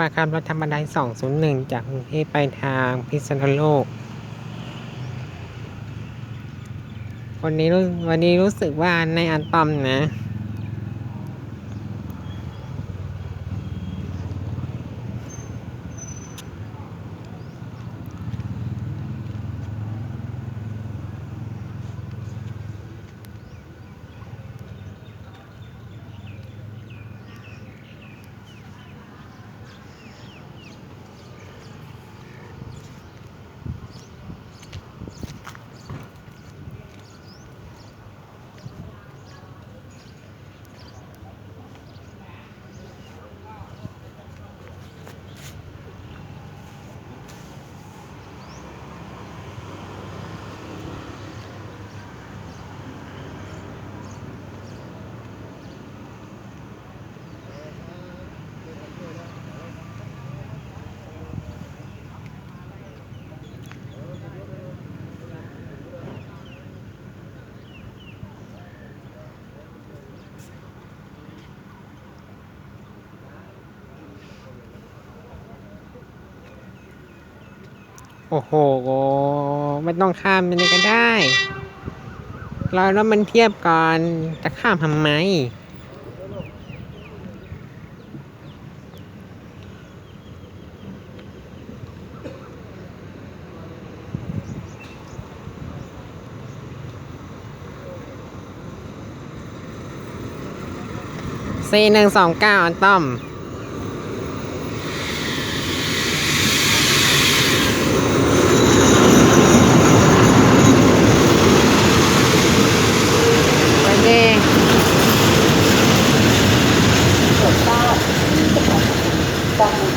มาครับรถธรรมดา201 จากกรุงเทพไปทางพิษณุโลก วันนี้รู้วันนี้รู้สึกว่าในอันตอมนะ โอ้โห ไม่ต้องข้ามไปเลยก็ได้รอแล้วมันเทียบก่อนจะข้ามทำไมสี่หนึ่งสองเก้าอันต้อม ไปเด้ ดังนี้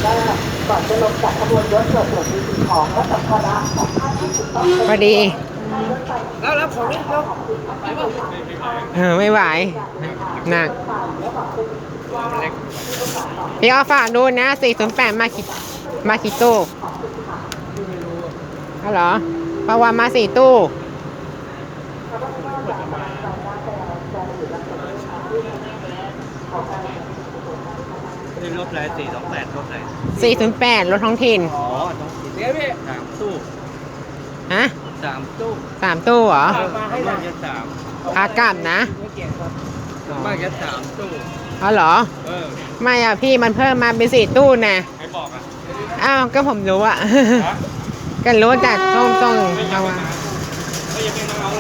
ว่า ก่อนจะลงจากขบวนรถตรวจตรวจมีสิ่งของและสัมภาระของท่านที่ถูกต้องพอดีแล้วแล้วผมนี่แล้วเออไม่ไหวหนักพี่เอาฝากดูนะ 408 มาคิมาคิตู้เอาเหรอเพราะว่ามาสี่ตู้ นี่รถอะไรสี่สองแปดรถอะไร408 รถท้องถิ่น อ๋อต้องเดี๋ยวพี่สามตู้ฮะสามตู้สามตู้เหรอมาให้ได้สามขากลับนะมากจะสามตู้เอาเหรอ เออไม่อะพี่มันเพิ่มมาเป็นสี่ตู้นะ ใครบอกอะอ้าว ก็ผมรู้อะก็รู้จากต้องต้องเอาอะเฮ้ยยังไม่มาเอาเ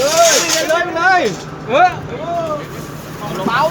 ลยเลยเลยเลยเออเบา